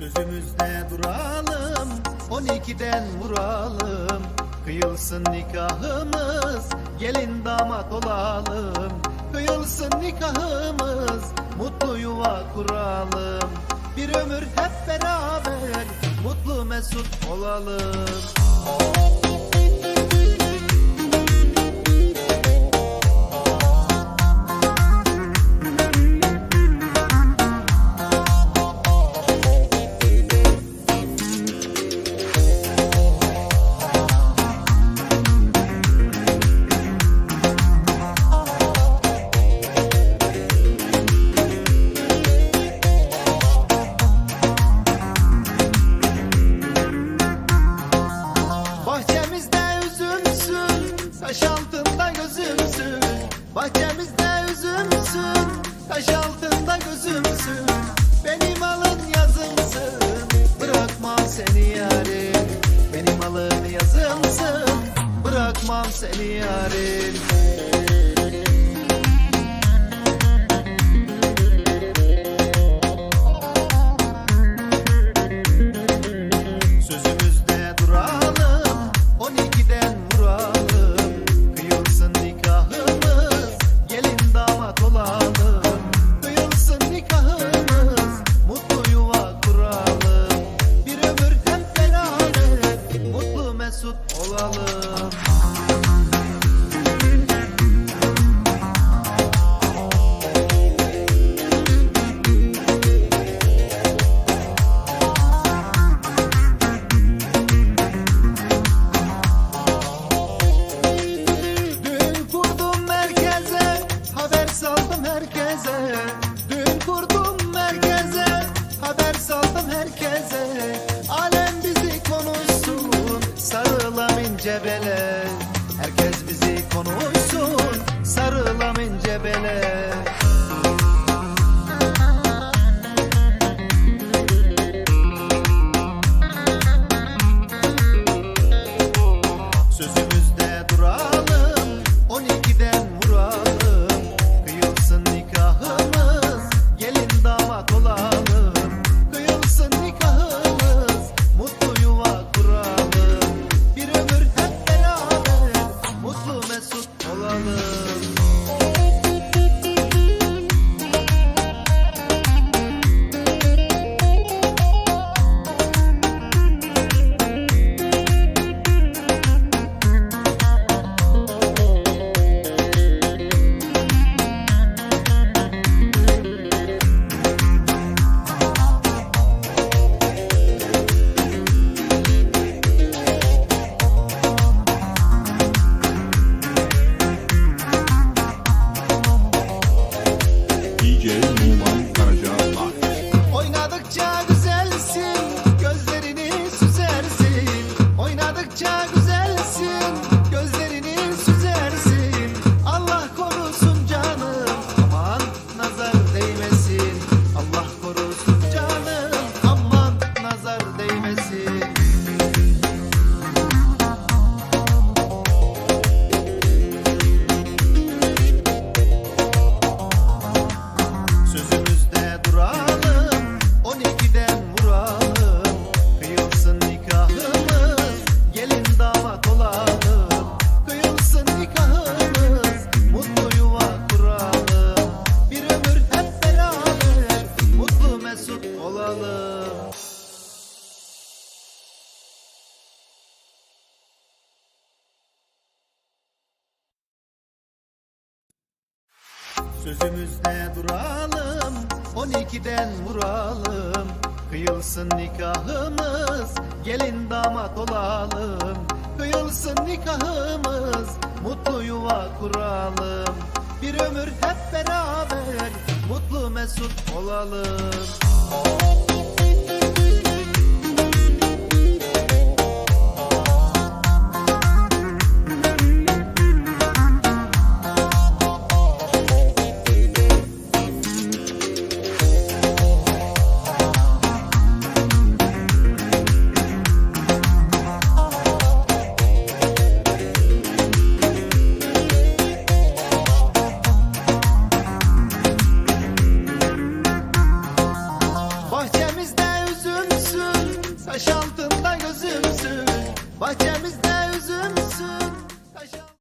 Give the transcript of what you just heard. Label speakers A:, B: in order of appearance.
A: Sözümüzde duralım? 12'den vuralım. Kıyılsın nikahımız Gelin damat olalım. Kıyılsın nikahımız Mutlu yuva kuralım. Bir ömür hep beraber Mutlu mesut olalım. Bahçemizde سألي يا ريت saldım herkese. Düğün kurdum merkeze, haber saldım herkese. Alem bizi konuşsun, sarılam ince bele. Herkes bizi konuşsun, sarılam ince bele. Jamie. Sözümüzde duralım 12'den vuralım. Kıyılsın nikahımız Gelin damat olalım. Kıyılsın nikahımız Mutlu yuva kuralım. Bir ömür hep beraber Mutlu mesut olalım